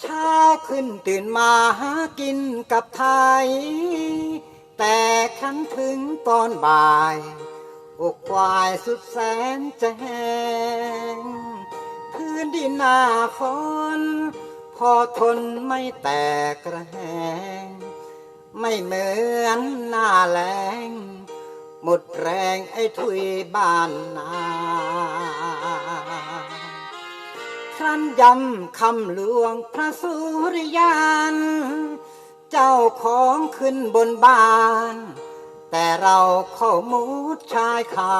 เช้าขึ้นตื่นมาหากินกับไทย แต่คันถึงตอนบ่ายอกควายสุดแสนจะแห้งพื้นดินหน้าฝนพอทนไม่แตกกระแหง ไม่เหมือนหน้าแล้งหมดแรงไอ้ทุยบ้านนา รันยำคำหลวงพระสุริยานเจ้าของขึ้นบนบาน แต่เราเข้ามุดชายคา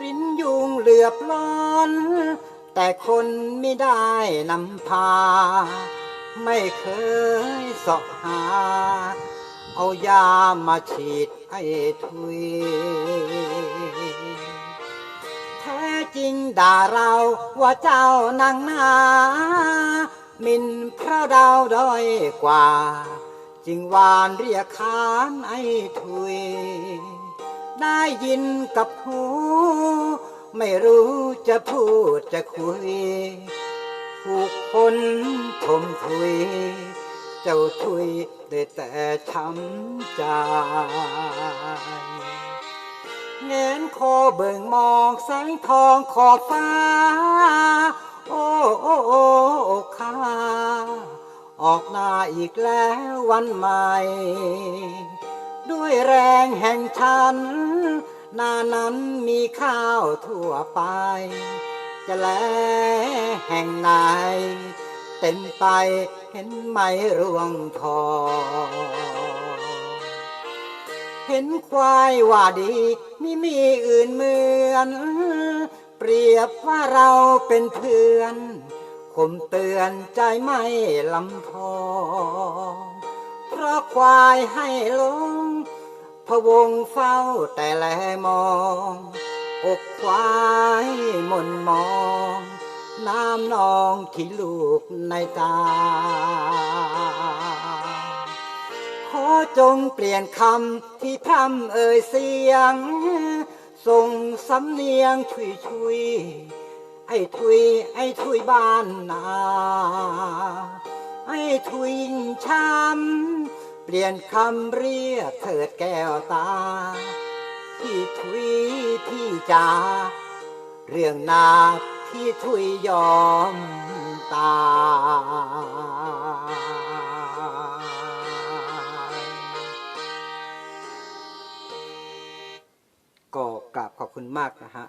รินยุงเหลือบล้นแต่คนไม่ได้นำพา ไม่เคยสาะหา เอายามาฉีดให้ทุยแท้จริง ด่าเราว่าเจ้านางนามินพระดาวด้อยกว่า จึงวานเรียกขานไอ้ทุย ได้ยินกับหู ไม่รู้จะพูดจะคุยผู้คนทมทุย เจ้าทุยได้แต่ช้ำใจ เงนคอเบิ่งมองแสงทองขอบฟ้า โอ้โอ้โอ้ข้าออกหน้าอีกแล้ววันใหม่ ด้วยแรงแห่งฉัน นานั้นมีข้าวทั่วไป จะแลแห่งไหนเต็มไปเห็นไหมรวงทอง เห็นควายว่าดีไม่มีอื่นเหมือน เปรียบว่าเราเป็นเพื่อนคมเตือนใจไม่ลำพองเพราะควายให้ลงพะวงเฝ้าแต่แลมอง อกควายหมนมอง น้ำนองที่ลูกในตา จงเปลี่ยนคำที่พร่ำเอ่ยเสียง ส่งสำเนียงชุยชุยไอ้ทุยไอ้ทุยบ้านนาไอ้ทุยช้ำเปลี่ยนคำเรียกเถิดแก้วตา พี่ทุยพี่จ๋าเรื่องนาพี่ทุยยอมตา คุณมากนะฮะ